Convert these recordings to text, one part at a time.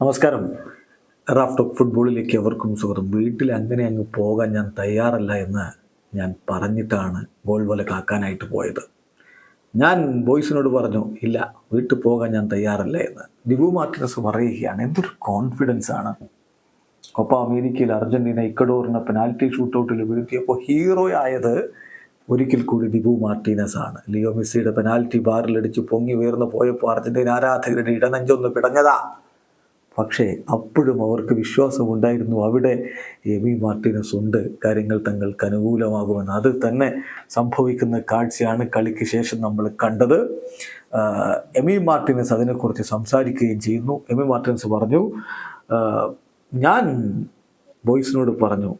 നമസ്കാരം. Raf talk ഫുട്ബോളിലേക്ക് എവർക്കും സ്വാഗതം. വീട്ടിൽ അങ്ങനെ അങ്ങ് പോകാൻ ഞാൻ തയ്യാറല്ല എന്ന് ഞാൻ പറഞ്ഞിട്ടാണ് ഗോൾ വല കാക്കാനായിട്ട് പോയത്. ഞാൻ ബോയ്സിനോട് പറഞ്ഞു ഇല്ല വീട്ടിൽ പോകാൻ ഞാൻ തയ്യാറല്ല എന്ന്. ഡിബു മാർട്ടിനസ് പറയുകയാണ് എന്തൊരു കോൺഫിഡൻസ് ആണ്. കൊപ്പ അമേരിക്കയിൽ അർജന്റീന ഇക്കഡോറിനെ പെനാൽറ്റി ഷൂട്ടൗട്ടിൽ വീഴ്ത്തിയപ്പോൾ ഹീറോ ആയത് ഒരിക്കൽ കൂടി ദിബു മാർട്ടീനസ് ആണ്. ലിയോ മെസ്സിയുടെ പെനാൽറ്റി ബാറിലടിച്ച് പൊങ്ങി ഉയർന്നു പോയപ്പോൾ അർജന്റീന ആരാധകരുടെ ഇടനെഞ്ചൊന്ന് പിടഞ്ഞതാ. പക്ഷേ അപ്പോഴും അവർക്ക് വിശ്വാസമുണ്ടായിരുന്നു അവിടെ എമി മാർട്ടിനസ് ഉണ്ട് കാര്യങ്ങൾ തങ്ങൾക്ക് അനുകൂലമാകുമെന്ന്. അത് തന്നെ സംഭവിക്കുന്ന കാഴ്ചയാണ് കളിക്ക് ശേഷം നമ്മൾ കണ്ടത്. എമി മാർട്ടിനസ് അതിനെക്കുറിച്ച് സംസാരിക്കുകയും ചെയ്യുന്നു. എമി മാർട്ടിനസ് പറഞ്ഞു ഞാൻ ബോയ്സിനോട് പറഞ്ഞു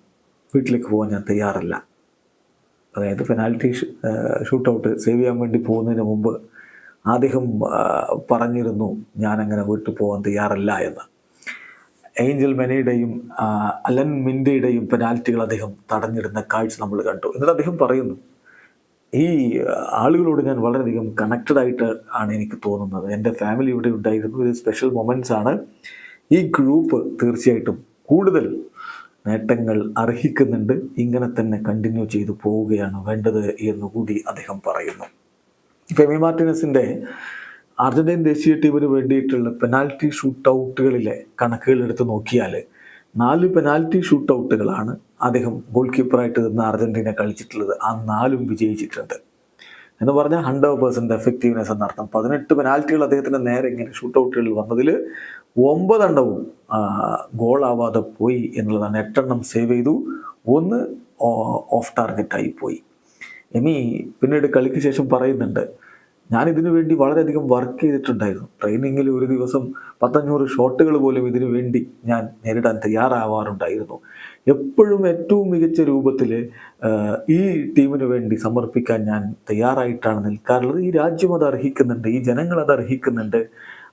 വീട്ടിലേക്ക് പോകാൻ ഞാൻ തയ്യാറല്ല. അതായത് പെനാൽറ്റി ഷൂട്ടൗട്ട് സേവ് ചെയ്യാൻ വേണ്ടി പോകുന്നതിന് മുമ്പ് അദ്ദേഹം പറഞ്ഞിരുന്നു ഞാനങ്ങനെ വീട്ടിൽ പോകാൻ തയ്യാറല്ല എന്ന്. ഏഞ്ചൽ മെനയുടെയും അലൻ മിൻഡയുടെയും പെനാൽറ്റികൾ അദ്ദേഹം തടഞ്ഞിടുന്ന കാഴ്ച നമ്മൾ കണ്ടു. എന്നിട്ട് അദ്ദേഹം പറയുന്നു ഈ ആളുകളോട് ഞാൻ വളരെയധികം കണക്റ്റഡ് ആയിട്ട് ആണ് എനിക്ക് തോന്നുന്നത്. എന്റെ ഫാമിലി ഇവിടെ ഉണ്ടായിരുന്നു ഒരു സ്പെഷ്യൽ മൊമെന്റ്സ് ആണ്. ഈ ഗ്രൂപ്പ് തീർച്ചയായിട്ടും കൂടുതൽ നേട്ടങ്ങൾ അർഹിക്കുന്നുണ്ട്. ഇങ്ങനെ തന്നെ കണ്ടിന്യൂ ചെയ്തു പോവുകയാണ് വേണ്ടത് എന്നുകൂടി അദ്ദേഹം പറയുന്നു. ഫെമി മാർട്ടിനസിന്റെ അർജന്റീൻ ദേശീയ ടീമിന് വേണ്ടിയിട്ടുള്ള പെനാൽറ്റി ഷൂട്ട് ഔട്ടുകളിലെ കണക്കുകൾ എടുത്ത് നോക്കിയാൽ നാല് പെനാൽറ്റി ഷൂട്ട് ഔട്ടുകളാണ് അദ്ദേഹം ഗോൾ കീപ്പറായിട്ട് നിന്ന് അർജന്റീന കളിച്ചിട്ടുള്ളത്. ആ നാലും വിജയിച്ചിട്ടുണ്ട്. എന്ന് പറഞ്ഞാൽ ഹൺഡ്രഡ് പെർസെന്റ് എഫക്റ്റീവ്നെസ് എന്നർത്ഥം പതിനെട്ട് പെനാൽറ്റികൾ അദ്ദേഹത്തിന്റെ നേരെ ഇങ്ങനെ ഷൂട്ട് ഔട്ടുകളിൽ വന്നതിൽ ഒമ്പതെണ്ണവും ഗോളാവാതെ പോയി എന്നുള്ളതാണ്. എട്ടെണ്ണം സേവ് ചെയ്തു. ഒന്ന് ഓഫ് ടാർഗറ്റായി പോയി. എമി പിന്നീട് കളിക്ക് ശേഷം പറയുന്നുണ്ട് ഞാൻ ഇതിനു വേണ്ടി വളരെയധികം വർക്ക് ചെയ്തിട്ടുണ്ടായിരുന്നു. ട്രെയിനിങ്ങിൽ ഒരു ദിവസം പത്തഞ്ഞൂറ് ഷോട്ടുകൾ പോലും ഇതിനു വേണ്ടി ഞാൻ നേരിടാൻ തയ്യാറാവാറുണ്ടായിരുന്നു. എപ്പോഴും ഏറ്റവും മികച്ച രൂപത്തിൽ ഈ ടീമിന് വേണ്ടി സമർപ്പിക്കാൻ ഞാൻ തയ്യാറായിട്ടാണ് നിൽക്കാറുള്ളത്. ഈ രാജ്യം അത് അർഹിക്കുന്നുണ്ട് ഈ ജനങ്ങൾ അത് അർഹിക്കുന്നുണ്ട്.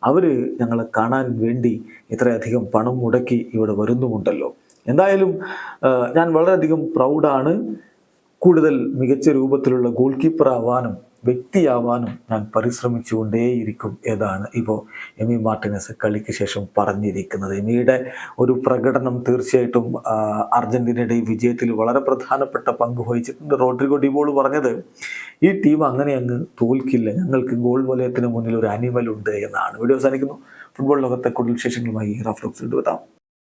അവർ ഞങ്ങളെ കാണാൻ വേണ്ടി ഇത്രയധികം പണം മുടക്കി ഇവിടെ വരുന്നുമുണ്ടല്ലോ. എന്തായാലും ഞാൻ വളരെയധികം പ്രൗഡാണ് കൂടുതൽ മികച്ച രൂപത്തിലുള്ള ഗോൾ കീപ്പർ ആവാനും വ്യക്തിയാവാനും ഞാൻ പരിശ്രമിച്ചുകൊണ്ടേയിരിക്കും ഏതാണ് ഇപ്പോൾ എമി മാർട്ടിനസ് കളിക്ക് ശേഷം പറഞ്ഞിരിക്കുന്നത്. എമിയുടെ ഒരു പ്രകടനം തീർച്ചയായിട്ടും അർജന്റീനയുടെ വിജയത്തിൽ വളരെ പ്രധാനപ്പെട്ട പങ്ക് വഹിച്ചിട്ടുണ്ട്. റോഡ്രിഗോ ഡിബോൾ പറഞ്ഞത് ഈ ടീം അങ്ങനെ അങ്ങ് തോൽക്കില്ല. ഞങ്ങൾക്ക് ഗോൾ വലയത്തിന് മുന്നിൽ ഒരു അനിമൽ ഉണ്ട് എന്നാണ്. വീഡിയോ അവസാനിക്കുന്നു. ഫുട്ബോൾ ലോകത്തെ കൂടുതൽ വിശേഷങ്ങളുമായി റഫ്ലോക്സ് ഇടുവെത്താം